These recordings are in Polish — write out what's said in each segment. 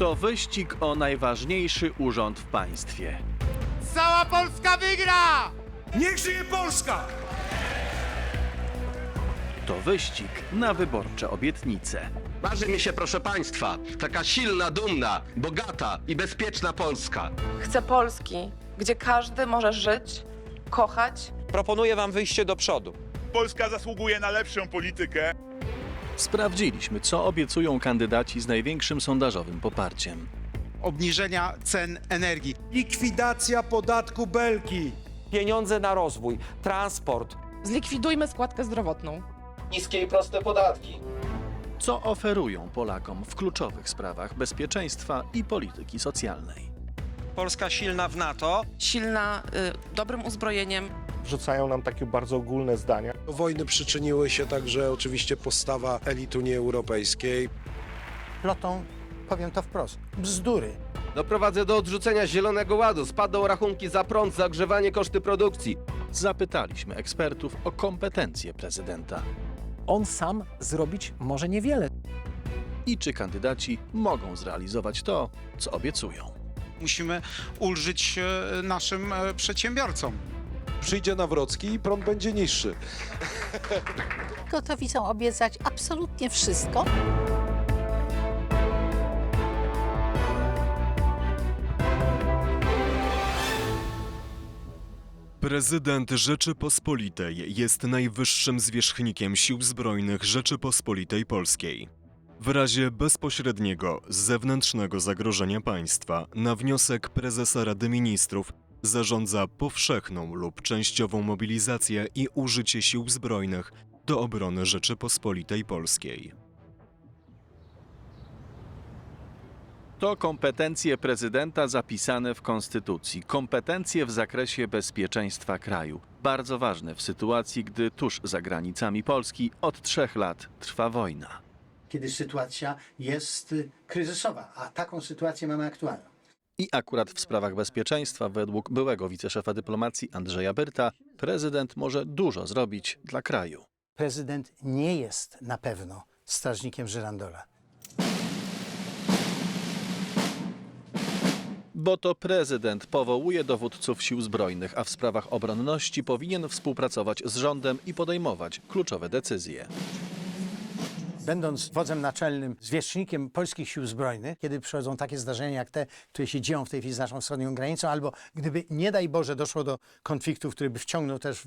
To wyścig o najważniejszy urząd w państwie. Cała Polska wygra! Niech żyje Polska! To wyścig na wyborcze obietnice. Marzy mi się, proszę Państwa, taka silna, dumna, bogata i bezpieczna Polska. Chcę Polski, gdzie każdy może żyć, kochać Proponuję wam wyjście do przodu. Polska zasługuje na lepszą politykę. Sprawdziliśmy, co obiecują kandydaci z największym sondażowym poparciem. Obniżenia cen energii. Likwidacja podatku Belki. Pieniądze na rozwój, transport, Zlikwidujmy składkę zdrowotną. Niskie i proste podatki. Co oferują Polakom w kluczowych sprawach bezpieczeństwa i polityki socjalnej. Polska silna w NATO, Silna, y, dobrym uzbrojeniem, wrzucają nam takie bardzo ogólne zdania. Do wojny przyczyniły się także oczywiście postawa elit Unii Europejskiej. plotą, powiem to wprost, bzdury. Doprowadzę do odrzucenia Zielonego Ładu. Spadną rachunki za prąd, za ogrzewanie, koszty produkcji. Zapytaliśmy ekspertów o kompetencje prezydenta On sam zrobić może niewiele. i czy kandydaci mogą zrealizować to, co obiecują. Musimy ulżyć e, naszym e, przedsiębiorcom. Przyjdzie Nawrocki i prąd będzie niższy. Gotowi są obiecać absolutnie wszystko. Prezydent Rzeczypospolitej jest najwyższym zwierzchnikiem Sił Zbrojnych Rzeczypospolitej Polskiej. W razie bezpośredniego, zewnętrznego zagrożenia państwa, na wniosek prezesa Rady Ministrów zarządza powszechną lub częściową mobilizację i użycie Sił Zbrojnych do obrony Rzeczypospolitej Polskiej. To kompetencje prezydenta zapisane w Konstytucji, kompetencje w zakresie bezpieczeństwa kraju. Bardzo ważne w sytuacji, gdy tuż za granicami Polski od trzech lat trwa wojna. Kiedy sytuacja jest kryzysowa, a taką sytuację mamy aktualną. I akurat w sprawach bezpieczeństwa, według byłego wiceszefa dyplomacji Andrzeja Byrta, prezydent może dużo zrobić dla kraju. Prezydent nie jest na pewno strażnikiem Żyrandola. Bo to prezydent powołuje dowódców sił zbrojnych, a w sprawach obronności powinien współpracować z rządem i podejmować kluczowe decyzje. Będąc wodzem naczelnym, zwierzchnikiem polskich sił zbrojnych, kiedy przychodzą takie zdarzenia jak te, które się dzieją w tej chwili z naszą wschodnią granicą, albo gdyby, nie daj Boże, doszło do konfliktu, który by wciągnął też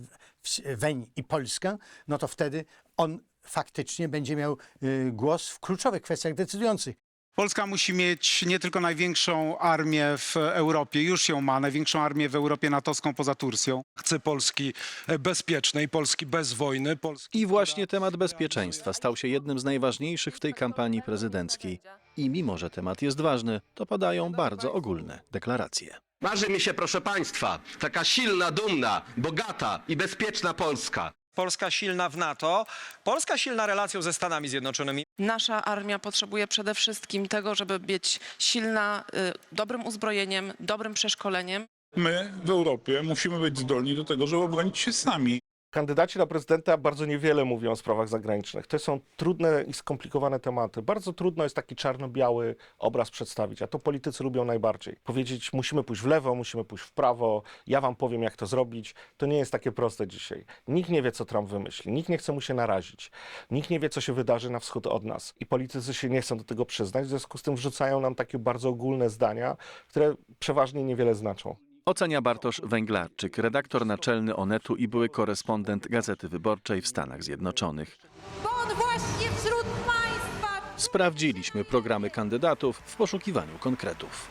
weń i Polskę, no to wtedy on faktycznie będzie miał y, głos w kluczowych kwestiach decydujących. Polska musi mieć nie tylko największą armię w Europie, już ją ma, największą armię w Europie natowską poza Turcją. Chcę Polski bezpiecznej, Polski bez wojny, Polski... I właśnie temat bezpieczeństwa stał się jednym z najważniejszych w tej kampanii prezydenckiej. I mimo, że temat jest ważny, to padają bardzo ogólne deklaracje. Marzy mi się, proszę Państwa, taka silna, dumna, bogata i bezpieczna Polska. Polska silna w NATO, Polska silna relacją ze Stanami Zjednoczonymi. Nasza armia potrzebuje przede wszystkim tego, żeby być silna, y, dobrym uzbrojeniem, dobrym przeszkoleniem. My w Europie musimy być zdolni do tego, żeby obronić się sami. Kandydaci na prezydenta bardzo niewiele mówią o sprawach zagranicznych. To są trudne i skomplikowane tematy. Bardzo trudno jest taki czarno-biały obraz przedstawić, a to politycy lubią najbardziej. Powiedzieć, musimy pójść w lewo, musimy pójść w prawo, ja wam powiem, jak to zrobić. To nie jest takie proste dzisiaj. Nikt nie wie, co Trump wymyśli, nikt nie chce mu się narazić, nikt nie wie, co się wydarzy na wschód od nas. I politycy się nie chcą do tego przyznać, w związku z tym wrzucają nam takie bardzo ogólne zdania, które przeważnie niewiele znaczą. Ocenia Bartosz Węglarczyk, redaktor naczelny Onetu i były korespondent Gazety Wyborczej w Stanach Zjednoczonych. Bo on właśnie wśród państwa Sprawdziliśmy programy kandydatów w poszukiwaniu konkretów.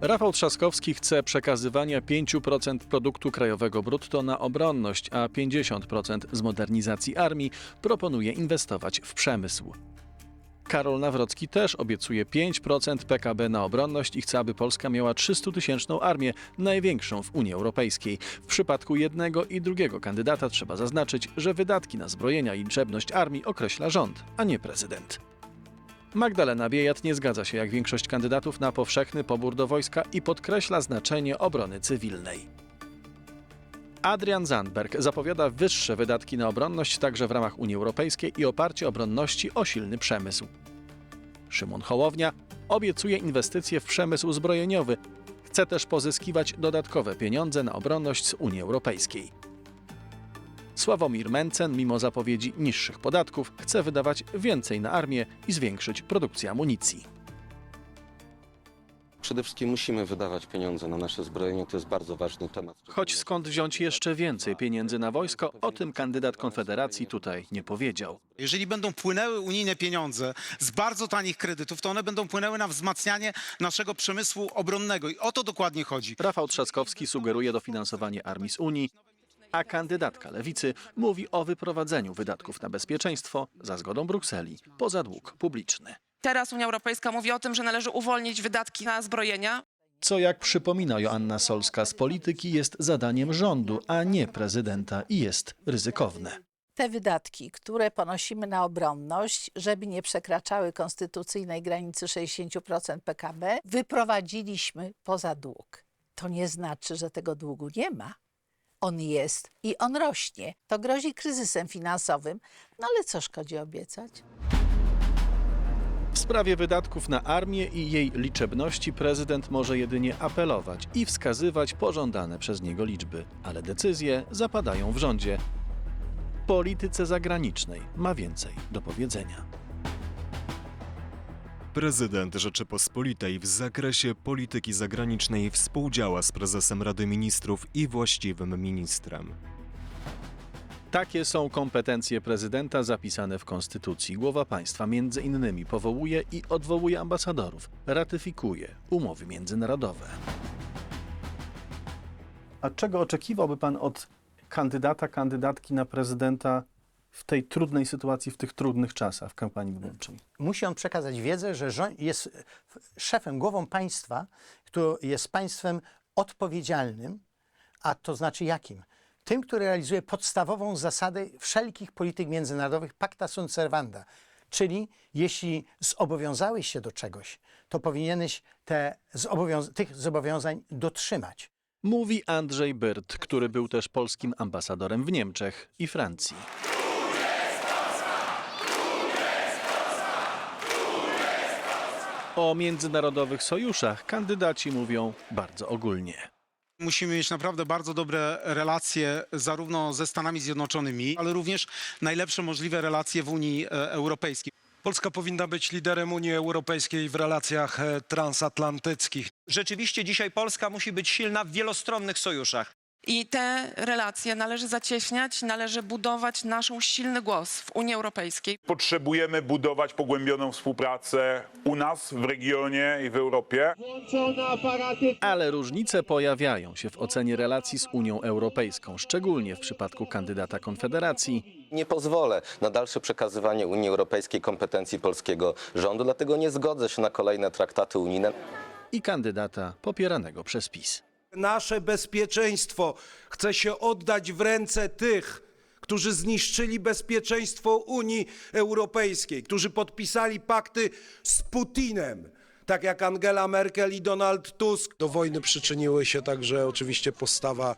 Rafał Trzaskowski chce przekazywania 5% produktu krajowego brutto na obronność, a 50% z modernizacji armii proponuje inwestować w przemysł. Karol Nawrocki też obiecuje 5% PKB na obronność i chce, aby Polska miała 300-tysięczną armię, największą w Unii Europejskiej. W przypadku jednego i drugiego kandydata trzeba zaznaczyć, że wydatki na zbrojenia i liczebność armii określa rząd, a nie prezydent. Magdalena Biejat nie zgadza się jak większość kandydatów na powszechny pobór do wojska i podkreśla znaczenie obrony cywilnej. Adrian Zandberg zapowiada wyższe wydatki na obronność także w ramach Unii Europejskiej i oparcie obronności o silny przemysł. Szymon Hołownia obiecuje inwestycje w przemysł zbrojeniowy. Chce też pozyskiwać dodatkowe pieniądze na obronność z Unii Europejskiej. Sławomir Mencen, mimo zapowiedzi niższych podatków, chce wydawać więcej na armię i zwiększyć produkcję amunicji. Przede wszystkim musimy wydawać pieniądze na nasze zbrojenie, to jest bardzo ważny temat. Choć skąd wziąć jeszcze więcej pieniędzy na wojsko, o tym kandydat Konfederacji tutaj nie powiedział. Jeżeli będą płynęły unijne pieniądze z bardzo tanich kredytów, to one będą płynęły na wzmacnianie naszego przemysłu obronnego i o to dokładnie chodzi. Rafał Trzaskowski sugeruje dofinansowanie armii z Unii, a kandydatka lewicy mówi o wyprowadzeniu wydatków na bezpieczeństwo za zgodą Brukseli poza dług publiczny. Teraz Unia Europejska mówi o tym, że należy uwolnić wydatki na zbrojenia. Co jak przypomina Joanna Solska z polityki jest zadaniem rządu, a nie prezydenta i jest ryzykowne. Te wydatki, które ponosimy na obronność, żeby nie przekraczały konstytucyjnej granicy 60% PKB, wyprowadziliśmy poza dług. To nie znaczy, że tego długu nie ma. On jest i on rośnie. To grozi kryzysem finansowym, no ale co szkodzi obiecać? W sprawie wydatków na armię i jej liczebności prezydent może jedynie apelować i wskazywać pożądane przez niego liczby, ale decyzje zapadają w rządzie. Polityce zagranicznej ma więcej do powiedzenia. Prezydent Rzeczypospolitej w zakresie polityki zagranicznej współdziała z prezesem Rady Ministrów i właściwym ministrem. Takie są kompetencje prezydenta zapisane w Konstytucji. Głowa państwa między innymi powołuje i odwołuje ambasadorów, ratyfikuje umowy międzynarodowe. A czego oczekiwałby pan od kandydata, kandydatki na prezydenta w tej trudnej sytuacji, w tych trudnych czasach w kampanii wyborczej? Musi on przekazać wiedzę, że jest szefem, głową państwa, który jest państwem odpowiedzialnym, a to znaczy jakim? Tym, który realizuje podstawową zasadę wszelkich polityk międzynarodowych, pacta sunt servanda. Czyli jeśli zobowiązałeś się do czegoś, to powinieneś te tych zobowiązań dotrzymać. Mówi Andrzej Byrt, który był też polskim ambasadorem w Niemczech i Francji. O międzynarodowych sojuszach kandydaci mówią bardzo ogólnie. Musimy mieć naprawdę bardzo dobre relacje zarówno ze Stanami Zjednoczonymi, ale również najlepsze możliwe relacje w Unii e, Europejskiej. Polska powinna być liderem Unii Europejskiej w relacjach e, transatlantyckich. Rzeczywiście dzisiaj Polska musi być silna w wielostronnych sojuszach. I te relacje należy zacieśniać, należy budować naszą silny głos w Unii Europejskiej. Potrzebujemy budować pogłębioną współpracę u nas w regionie i w Europie. Ale różnice pojawiają się w ocenie relacji z Unią Europejską, szczególnie w przypadku kandydata Konfederacji Nie pozwolę na dalsze przekazywanie Unii Europejskiej kompetencji polskiego rządu, dlatego nie zgodzę się na kolejne traktaty unijne. i kandydata popieranego przez PiS. Nasze bezpieczeństwo chce się oddać w ręce tych, którzy zniszczyli bezpieczeństwo Unii Europejskiej, którzy podpisali pakty z Putinem, tak jak Angela Merkel i Donald Tusk. Do wojny przyczyniły się także oczywiście postawa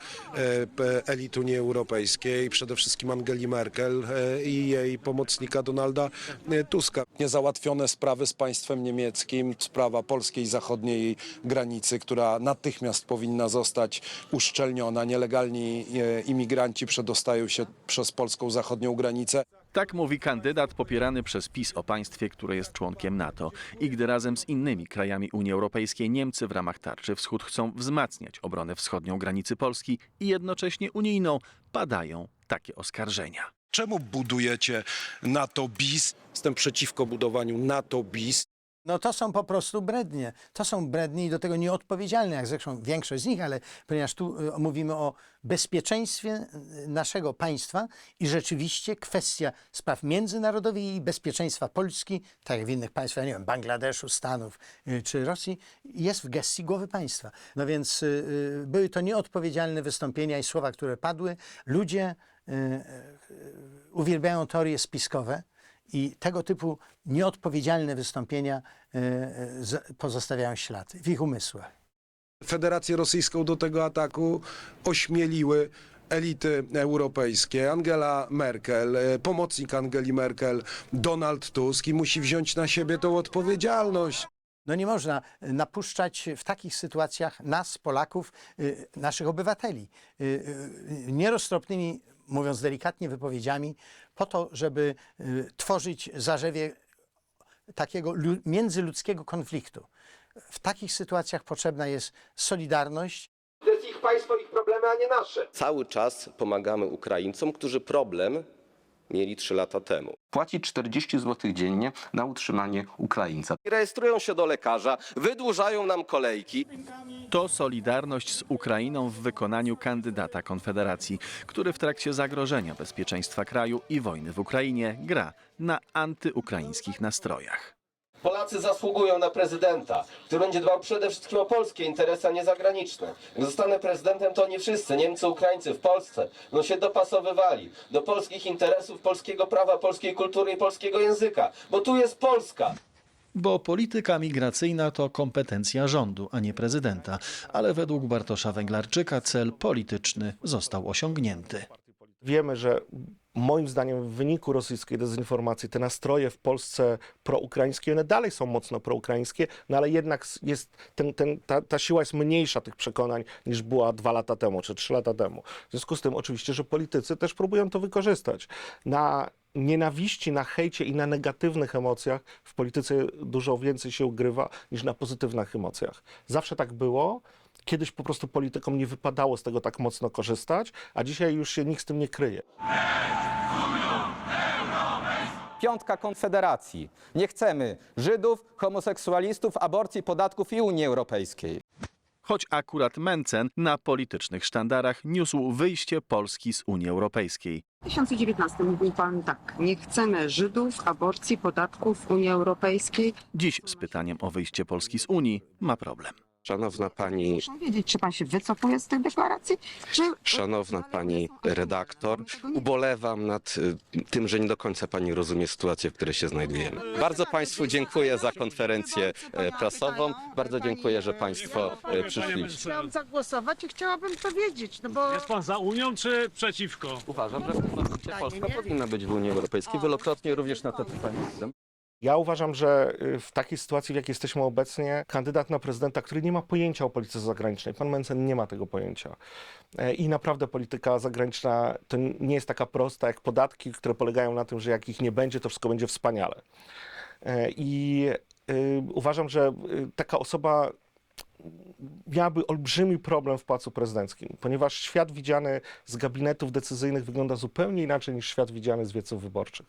e, elit Unii Europejskiej, przede wszystkim Angeli Merkel e, i jej pomocnika Donalda e, Tuska. Niezałatwione sprawy z państwem niemieckim, sprawa polskiej zachodniej granicy, która natychmiast powinna zostać uszczelniona. Nielegalni imigranci przedostają się przez polską zachodnią granicę. Tak mówi kandydat popierany przez PiS o państwie, które jest członkiem NATO. I gdy razem z innymi krajami Unii Europejskiej Niemcy w ramach tarczy wschód chcą wzmacniać obronę wschodnią granicy Polski i jednocześnie unijną, padają takie oskarżenia. Czemu budujecie NATO bis? Jestem przeciwko budowaniu NATO bis. No to są po prostu brednie. To są brednie i do tego nieodpowiedzialne, jak zresztą większość z nich, ale ponieważ tu y, mówimy o bezpieczeństwie y, naszego państwa i rzeczywiście kwestia spraw międzynarodowych i bezpieczeństwa Polski, tak jak w innych państwach, nie wiem, Bangladeszu, Stanów y, czy Rosji, jest w gestii głowy państwa. No więc były to nieodpowiedzialne wystąpienia i słowa, które padły. Ludzie uwielbiają teorie spiskowe. I tego typu nieodpowiedzialne wystąpienia e, e, pozostawiają ślad w ich umysłach. Federację Rosyjską do tego ataku ośmieliły elity europejskie, Angela Merkel, e, pomocnik Angeli Merkel, Donald Tusk i musi wziąć na siebie tą odpowiedzialność. No nie można napuszczać w takich sytuacjach nas, Polaków, naszych obywateli, nieroztropnymi, mówiąc delikatnie, wypowiedziami, po to, żeby y, tworzyć zarzewie takiego lu- międzyludzkiego konfliktu. W takich sytuacjach potrzebna jest solidarność, To jest ich państwo, ich problemy, a nie nasze. Cały czas pomagamy Ukraińcom, którzy problem mieli 3 lata temu. Płaci 40 zł dziennie na utrzymanie Ukraińca. Rejestrują się do lekarza, wydłużają nam kolejki. To solidarność z Ukrainą w wykonaniu kandydata Konfederacji, który w trakcie zagrożenia bezpieczeństwa kraju i wojny w Ukrainie gra na antyukraińskich nastrojach. Polacy zasługują na prezydenta, który będzie dbał przede wszystkim o polskie interesy, a nie zagraniczne. Jak zostanę prezydentem, to nie wszyscy, Niemcy, Ukraińcy w Polsce, będą się dopasowywali do polskich interesów, polskiego prawa, polskiej kultury i polskiego języka, bo tu jest Polska. Bo polityka migracyjna to kompetencja rządu, a nie prezydenta, ale według Bartosza Węglarczyka cel polityczny został osiągnięty. Wiemy, że moim zdaniem w wyniku rosyjskiej dezinformacji te nastroje w Polsce proukraińskie, one dalej są mocno proukraińskie, no ale jednak jest ten, ten, ta, ta siła jest mniejsza tych przekonań niż była dwa lata temu czy trzy lata temu. W związku z tym oczywiście, że politycy też próbują to wykorzystać. Na nienawiści, na hejcie i na negatywnych emocjach w polityce dużo więcej się ugrywa niż na pozytywnych emocjach. Zawsze tak było. Kiedyś po prostu politykom nie wypadało z tego tak mocno korzystać, a dzisiaj już się nikt z tym nie kryje. Piątka Konfederacji. Nie chcemy Żydów, homoseksualistów, aborcji, podatków i Unii Europejskiej. Choć akurat Mencen na politycznych sztandarach niósł wyjście Polski z Unii Europejskiej. W 2019 mówił pan tak, nie chcemy Żydów, aborcji, podatków Unii Europejskiej. Dziś z pytaniem o wyjście Polski z Unii ma problem. Szanowna pani, Muszę wiedzieć, czy pan się wycofuje z tych deklaracji, czy... szanowna pani redaktor, ubolewam nad y, tym, że nie do końca pani rozumie sytuację, w której się znajdujemy. Bardzo państwu dziękuję za konferencję e, prasową. Bardzo dziękuję, że państwo e, przyszliście. Chciałam zagłosować i chciałabym to wiedzieć, no bo... pan za Unią czy przeciwko? Uważam, że w tym momencie Polska powinna być w Unii Europejskiej. Wielokrotnie również na to pytanie. Ja uważam, że y, w takiej sytuacji, w jakiej jesteśmy obecnie, kandydat na prezydenta, który nie ma pojęcia o polityce zagranicznej, pan Mencen nie ma tego pojęcia. E, I naprawdę polityka zagraniczna to nie jest taka prosta jak podatki, które polegają na tym, że jak ich nie będzie, to wszystko będzie wspaniale. E, I y, uważam, że y, taka osoba miałaby olbrzymi problem w Pałacu Prezydenckim, ponieważ świat widziany z gabinetów decyzyjnych wygląda zupełnie inaczej niż świat widziany z wieców wyborczych.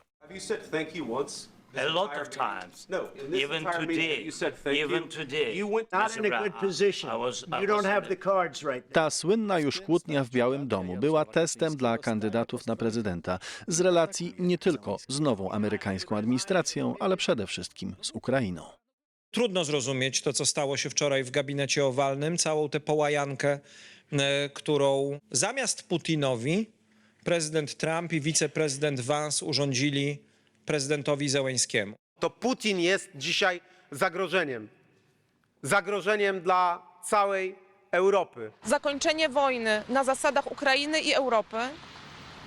A lot of times. No, even today. Even today. You went not in a good position. I was, I You don't was have in the cards right now. Ta słynna już kłótnia w Białym Domu była testem dla kandydatów na prezydenta z relacji nie tylko z nową amerykańską administracją, ale przede wszystkim z Ukrainą. Trudno zrozumieć to, co stało się wczoraj w gabinecie owalnym, całą tę połajankę, e, którą zamiast Putinowi prezydent Trump i wiceprezydent Vance urządzili prezydentowi Zełeńskiemu. To Putin jest dzisiaj zagrożeniem. Zagrożeniem dla całej Europy. Zakończenie wojny na zasadach Ukrainy i Europy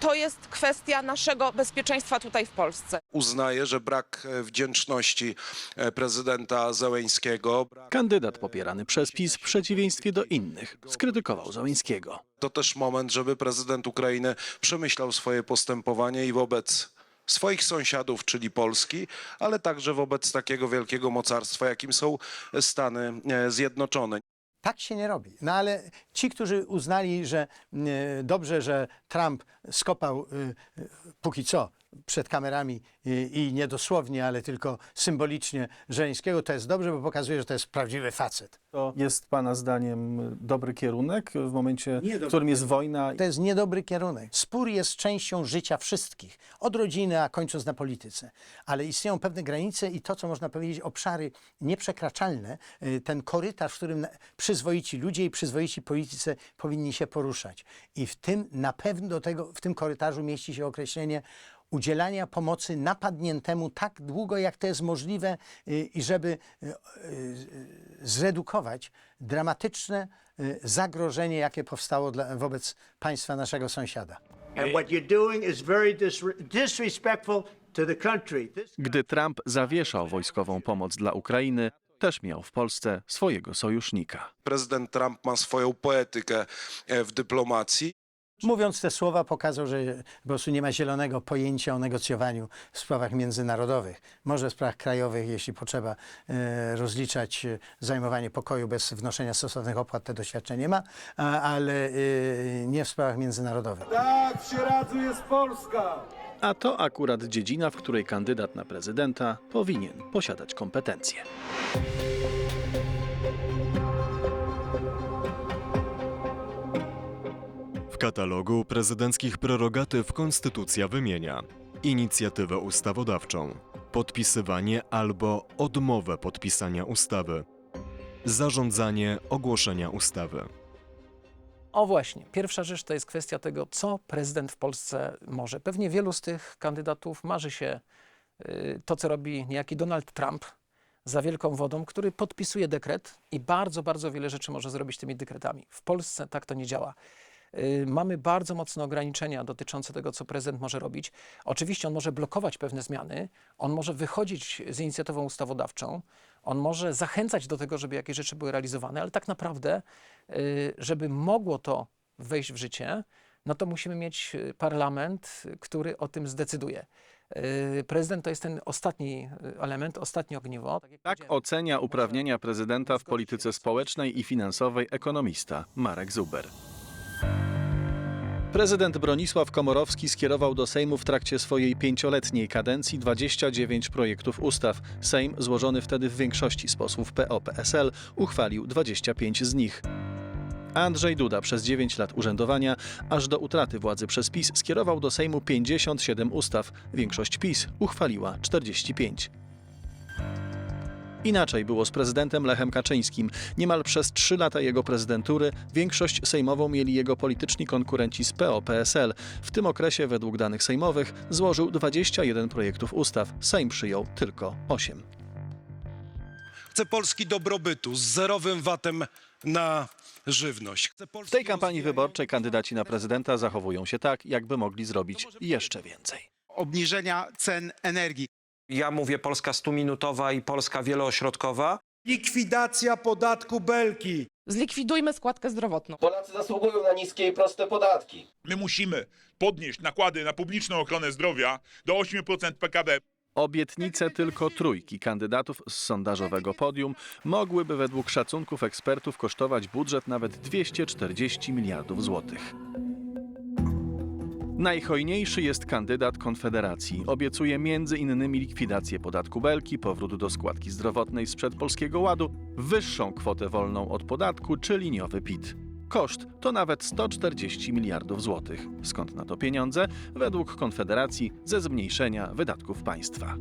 to jest kwestia naszego bezpieczeństwa tutaj w Polsce. Uznaję, że brak e, wdzięczności e, prezydenta Zełeńskiego, Kandydat popierany przez PiS w przeciwieństwie do innych skrytykował Załęskiego. To też moment, żeby prezydent Ukrainy przemyślał swoje postępowanie i wobec swoich sąsiadów, czyli Polski, ale także wobec takiego wielkiego mocarstwa, jakim są Stany e, Zjednoczone. Tak się nie robi. No ale ci, którzy uznali, że e, dobrze, że Trump skopał e, póki co przed kamerami i nie dosłownie, ale tylko symbolicznie Żeleńskiego, to jest dobrze, bo pokazuje, że to jest prawdziwy facet. To jest Pana zdaniem dobry kierunek w momencie, w którym jest wojna? To jest niedobry kierunek. Spór jest częścią życia wszystkich, od rodziny, a kończąc na polityce. Ale istnieją pewne granice i to, co można powiedzieć, obszary nieprzekraczalne, y, ten korytarz, w którym przyzwoici ludzie i przyzwoici politycy powinni się poruszać. I w tym na pewno do tego, w tym korytarzu mieści się określenie udzielania pomocy napadniętemu tak długo, jak to jest możliwe y, i żeby y, y, zredukować dramatyczne zagrożenie, jakie powstało dla, wobec państwa naszego sąsiada. And what you're doing is very disre- disrespectful to the country. This Gdy Trump zawieszał wojskową pomoc dla Ukrainy, też miał w Polsce swojego sojusznika. Prezydent Trump ma swoją poetykę e, w dyplomacji. Mówiąc te słowa, pokazał, że po prostu nie ma zielonego pojęcia o negocjowaniu w sprawach międzynarodowych. Może w sprawach krajowych, jeśli potrzeba e, rozliczać e, zajmowanie pokoju bez wnoszenia stosownych opłat, te doświadczenie ma, a, ale e, nie w sprawach międzynarodowych. Tak, w Sieradzu jest Polska! A to akurat dziedzina, w której kandydat na prezydenta powinien posiadać kompetencje. W katalogu prezydenckich prerogatyw konstytucja wymienia inicjatywę ustawodawczą, podpisywanie albo odmowę podpisania ustawy, zarządzanie ogłoszenia ustawy. O właśnie, pierwsza rzecz to jest kwestia tego, co prezydent w Polsce może. Pewnie wielu z tych kandydatów marzy się y, to, co robi niejaki Donald Trump za wielką wodą, który podpisuje dekret i bardzo, bardzo wiele rzeczy może zrobić tymi dekretami. W Polsce tak to nie działa. Y, Mamy bardzo mocne ograniczenia dotyczące tego, co prezydent może robić. Oczywiście on może blokować pewne zmiany, on może wychodzić z inicjatywą ustawodawczą, on może zachęcać do tego, żeby jakieś rzeczy były realizowane, ale tak naprawdę, y, żeby mogło to wejść w życie, no to musimy mieć y, parlament, który o tym zdecyduje. Prezydent to jest ten ostatni element, ostatnie ogniwo. Tak powiedziałem. ocenia uprawnienia prezydenta w polityce społecznej i finansowej ekonomista Marek Zuber. Prezydent Bronisław Komorowski skierował do Sejmu w trakcie swojej pięcioletniej kadencji 29 projektów ustaw. Sejm, złożony wtedy w większości z posłów PO-PSL, uchwalił 25 z nich. Andrzej Duda przez 9 lat urzędowania, aż do utraty władzy przez PiS, skierował do Sejmu 57 ustaw. Większość PiS uchwaliła 45. Inaczej było z prezydentem Lechem Kaczyńskim. Niemal przez trzy lata jego prezydentury większość sejmową mieli jego polityczni konkurenci z PO-PSL. W tym okresie, według danych sejmowych, złożył 21 projektów ustaw. Sejm przyjął tylko 8. Chcę Polski dobrobytu z zerowym VAT-em na żywność. W tej kampanii wyborczej kandydaci na prezydenta zachowują się tak, jakby mogli zrobić jeszcze więcej. Obniżenia cen energii. Ja mówię Polska stuminutowa i Polska wieloośrodkowa. Likwidacja podatku Belki. Zlikwidujmy składkę zdrowotną. Polacy zasługują na niskie i proste podatki. My musimy podnieść nakłady na publiczną ochronę zdrowia do 8% PKB. Obietnice tylko trójki kandydatów z sondażowego podium mogłyby według szacunków ekspertów kosztować budżet nawet 240 miliardów złotych. Najhojniejszy jest kandydat Konfederacji. Obiecuje między innymi likwidację podatku Belki, powrót do składki zdrowotnej sprzed Polskiego Ładu, wyższą kwotę wolną od podatku czy liniowy PIT. Koszt to nawet 140 miliardów złotych. Skąd na to pieniądze? Według Konfederacji ze zmniejszenia wydatków państwa.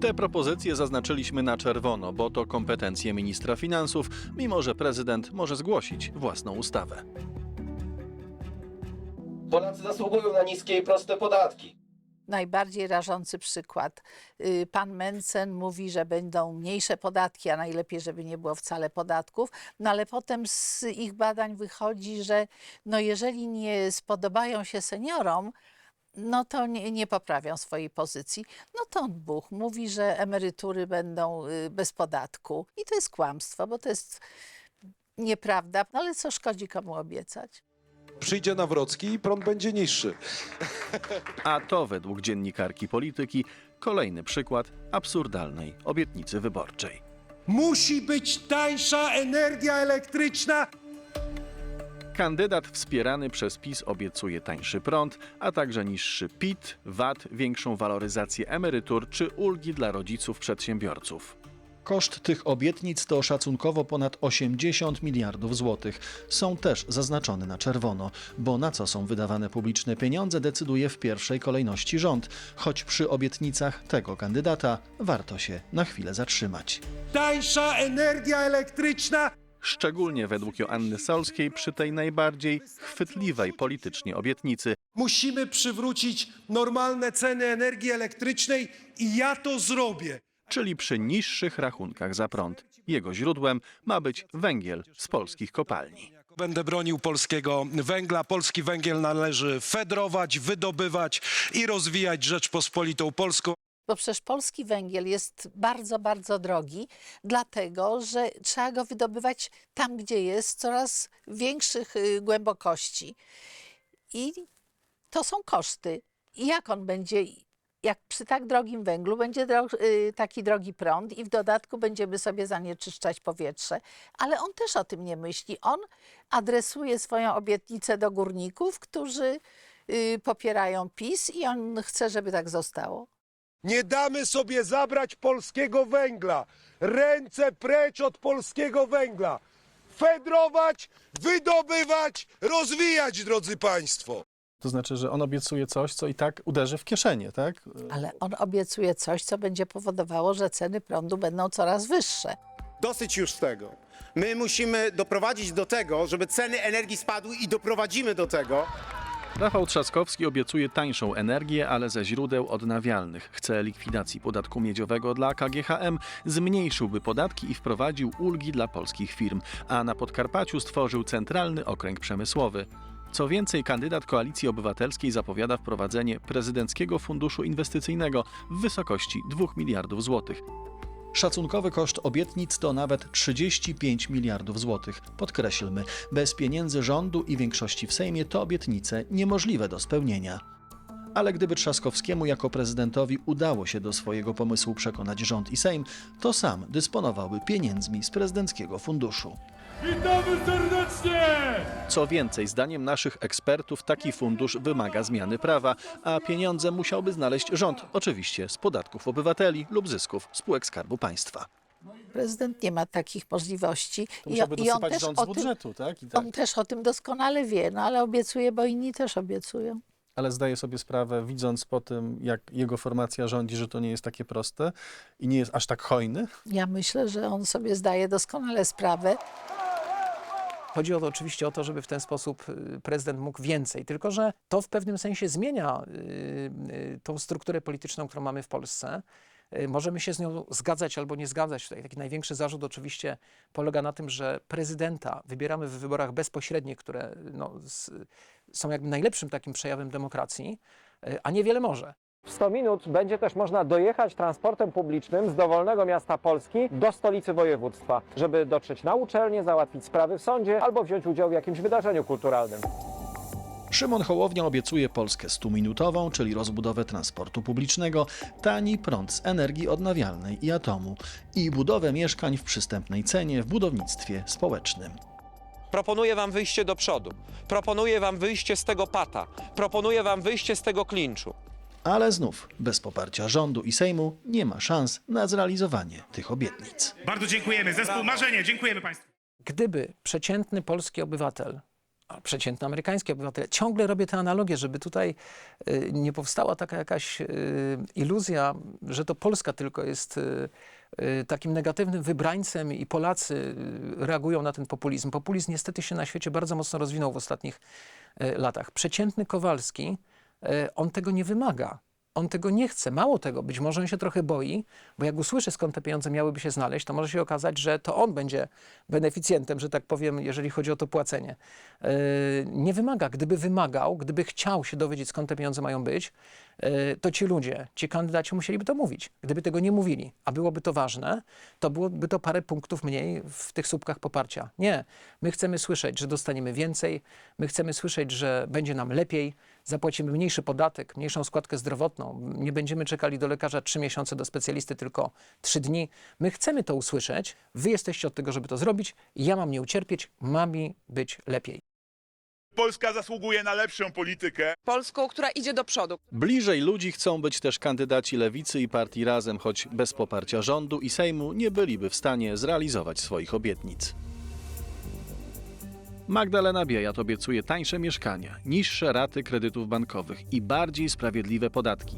Te propozycje zaznaczyliśmy na czerwono, bo to kompetencje ministra finansów, mimo że prezydent może zgłosić własną ustawę. Polacy zasługują na niskie i proste podatki. Najbardziej rażący przykład. Y, Pan Mencen mówi, że będą mniejsze podatki, a najlepiej, żeby nie było wcale podatków. No ale potem z ich badań wychodzi, że no jeżeli nie spodobają się seniorom, no to nie, nie poprawią swojej pozycji. No to Bóg mówi, że emerytury będą y, bez podatku. I to jest kłamstwo, bo to jest nieprawda. No ale co szkodzi komu obiecać? Przyjdzie Nawrocki i prąd będzie niższy. A to według dziennikarki polityki kolejny przykład absurdalnej obietnicy wyborczej. Musi być tańsza energia elektryczna. Kandydat wspierany przez PiS obiecuje tańszy prąd, a także niższy PIT, VAT, większą waloryzację emerytur czy ulgi dla rodziców przedsiębiorców. Koszt tych obietnic to szacunkowo ponad 80 miliardów złotych. Są też zaznaczone na czerwono, bo na co są wydawane publiczne pieniądze decyduje w pierwszej kolejności rząd, choć przy obietnicach tego kandydata warto się na chwilę zatrzymać. Tańsza energia elektryczna. Szczególnie według Joanny Solskiej przy tej najbardziej chwytliwej politycznie obietnicy Musimy przywrócić normalne ceny energii elektrycznej i ja to zrobię. Czyli przy niższych rachunkach za prąd. Jego źródłem ma być węgiel z polskich kopalni. Będę bronił polskiego węgla. Polski węgiel należy fedrować, wydobywać i rozwijać Rzeczpospolitą Polską. Bo przecież polski węgiel jest bardzo, bardzo drogi, dlatego że trzeba go wydobywać tam, gdzie jest, coraz większych y, głębokości. I to są koszty. I jak on będzie, jak przy tak drogim węglu będzie y, taki drogi prąd i w dodatku będziemy sobie zanieczyszczać powietrze. Ale on też o tym nie myśli. On adresuje swoją obietnicę do górników, którzy y, popierają PiS i on chce, żeby tak zostało. Nie damy sobie zabrać polskiego węgla. Ręce precz od polskiego węgla. Fedrować, wydobywać, rozwijać, drodzy Państwo. To znaczy, że on obiecuje coś, co i tak uderzy w kieszenie, tak? Ale on obiecuje coś, co będzie powodowało, że ceny prądu będą coraz wyższe. Dosyć już tego. My musimy doprowadzić do tego, żeby ceny energii spadły i doprowadzimy do tego, Rafał Trzaskowski obiecuje tańszą energię, ale ze źródeł odnawialnych. Chce likwidacji podatku miedziowego dla KGHM, zmniejszyłby podatki i wprowadził ulgi dla polskich firm, a na Podkarpaciu stworzył centralny okręg przemysłowy. Co więcej, kandydat Koalicji Obywatelskiej zapowiada wprowadzenie prezydenckiego funduszu inwestycyjnego w wysokości 2 miliardów złotych. Szacunkowy koszt obietnic to nawet 35 miliardów złotych. Podkreślmy, bez pieniędzy rządu i większości w Sejmie to obietnice niemożliwe do spełnienia. Ale gdyby Trzaskowskiemu jako prezydentowi udało się do swojego pomysłu przekonać rząd i Sejm, to sam dysponowałby pieniędzmi z prezydenckiego funduszu. Witamy serdecznie! Co więcej, zdaniem naszych ekspertów taki fundusz wymaga zmiany prawa, a pieniądze musiałby znaleźć rząd, oczywiście z podatków obywateli lub zysków spółek Skarbu Państwa. Prezydent nie ma takich możliwości. To musiałby i on, dosypać też rząd o z budżetu, tak? I Tym, tak. on też o tym doskonale wie, no ale obiecuje, bo inni też obiecują. Ale zdaje sobie sprawę, widząc po tym, jak jego formacja rządzi, że to nie jest takie proste i nie jest aż tak hojny. Ja myślę, że on sobie zdaje doskonale sprawę. Chodzi o to oczywiście o to, żeby w ten sposób y, prezydent mógł więcej, tylko że to w pewnym sensie zmienia y, y, tą strukturę polityczną, którą mamy w Polsce. Y, Możemy się z nią zgadzać albo nie zgadzać. Tutaj taki największy zarzut oczywiście polega na tym, że prezydenta wybieramy w wyborach bezpośrednich, które no, s- są jakby najlepszym takim przejawem demokracji, y, a niewiele może. W 100 minut będzie też można dojechać transportem publicznym z dowolnego miasta Polski do stolicy województwa, żeby dotrzeć na uczelnię, załatwić sprawy w sądzie albo wziąć udział w jakimś wydarzeniu kulturalnym. Szymon Hołownia obiecuje Polskę 100-minutową, czyli rozbudowę transportu publicznego, tani prąd z energii odnawialnej i atomu i budowę mieszkań w przystępnej cenie w budownictwie społecznym. Proponuję wam wyjście do przodu. Proponuję wam wyjście z tego pata. Proponuję wam wyjście z tego klinczu. Ale znów, bez poparcia rządu i Sejmu nie ma szans na zrealizowanie tych obietnic. Bardzo dziękujemy. Zespół Marzenie. Dziękujemy Państwu. Gdyby przeciętny polski obywatel, przeciętny amerykański obywatel, ciągle robię tę analogię, żeby tutaj y, nie powstała taka jakaś y, iluzja, że to Polska tylko jest y, takim negatywnym wybrańcem i Polacy reagują na ten populizm. Populizm niestety się na świecie bardzo mocno rozwinął w ostatnich latach. Przeciętny Kowalski, on tego nie wymaga. On tego nie chce. Mało tego, być może on się trochę boi, bo jak usłyszy, skąd te pieniądze miałyby się znaleźć, to może się okazać, że to on będzie beneficjentem, że tak powiem, jeżeli chodzi o to płacenie. Yy, nie wymaga. Gdyby wymagał, gdyby chciał się dowiedzieć, skąd te pieniądze mają być, yy, to ci ludzie, ci kandydaci musieliby to mówić. Gdyby tego nie mówili, a byłoby to ważne, to byłoby to parę punktów mniej w tych słupkach poparcia. Nie. My chcemy słyszeć, że dostaniemy więcej, my chcemy słyszeć, że będzie nam lepiej, zapłacimy mniejszy podatek, mniejszą składkę zdrowotną, nie będziemy czekali do lekarza trzy miesiące, do specjalisty tylko trzy dni. My chcemy to usłyszeć, wy jesteście od tego, żeby to zrobić, ja mam nie ucierpieć, ma mi być lepiej. Polska zasługuje na lepszą politykę. Polską, która idzie do przodu. Bliżej ludzi chcą być też kandydaci Lewicy i Partii Razem, choć bez poparcia rządu i Sejmu nie byliby w stanie zrealizować swoich obietnic. Magdalena Biejat obiecuje tańsze mieszkania, niższe raty kredytów bankowych i bardziej sprawiedliwe podatki.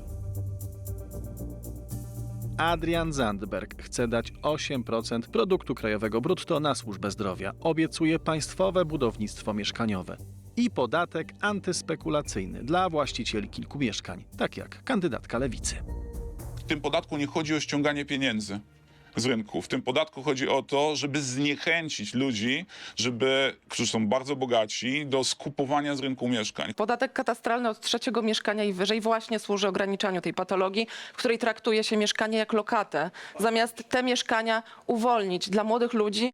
Adrian Zandberg chce dać 8% produktu krajowego brutto na służbę zdrowia. Obiecuje państwowe budownictwo mieszkaniowe i podatek antyspekulacyjny dla właścicieli kilku mieszkań, tak jak kandydatka lewicy. W tym podatku nie chodzi o ściąganie pieniędzy. Z rynku. W tym podatku chodzi o to, żeby zniechęcić ludzi, żeby, którzy są bardzo bogaci, do skupowania z rynku mieszkań. Podatek katastralny od trzeciego mieszkania i wyżej właśnie służy ograniczaniu tej patologii, w której traktuje się mieszkanie jak lokatę, zamiast te mieszkania uwolnić dla młodych ludzi.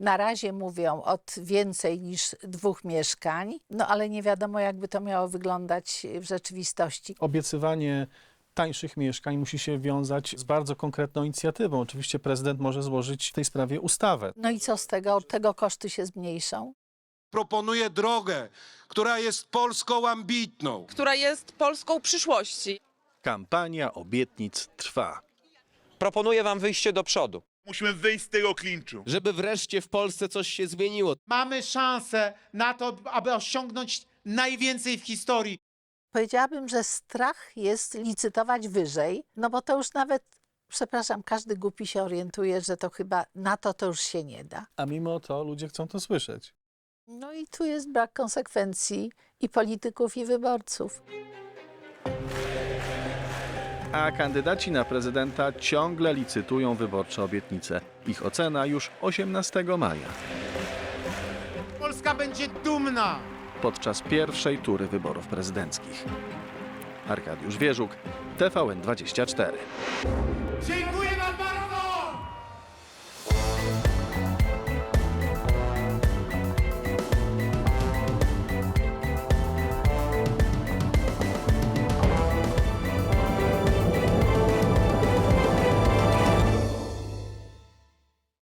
Na razie mówią od więcej niż dwóch mieszkań, no ale nie wiadomo, jakby to miało wyglądać w rzeczywistości. Obiecywanie tańszych mieszkań musi się wiązać z bardzo konkretną inicjatywą. Oczywiście prezydent może złożyć w tej sprawie ustawę. No i co z tego? Od tego koszty się zmniejszą? Proponuje drogę, która jest Polską ambitną. która jest Polską przyszłości. Kampania obietnic trwa. Proponuję wam wyjście do przodu. Musimy wyjść z tego klinczu. Żeby wreszcie w Polsce coś się zmieniło. Mamy szansę na to, aby osiągnąć najwięcej w historii. Powiedziałabym, że strach jest licytować wyżej, no bo to już nawet, przepraszam, każdy głupi się orientuje, że to chyba na to to już się nie da. A mimo to ludzie chcą to słyszeć. No i tu jest brak konsekwencji i polityków, i wyborców. A kandydaci na prezydenta ciągle licytują wyborcze obietnice. Ich ocena już 18 maja, Polska będzie dumna. Podczas pierwszej tury wyborów prezydenckich. Arkadiusz Wierzuk, TVN24.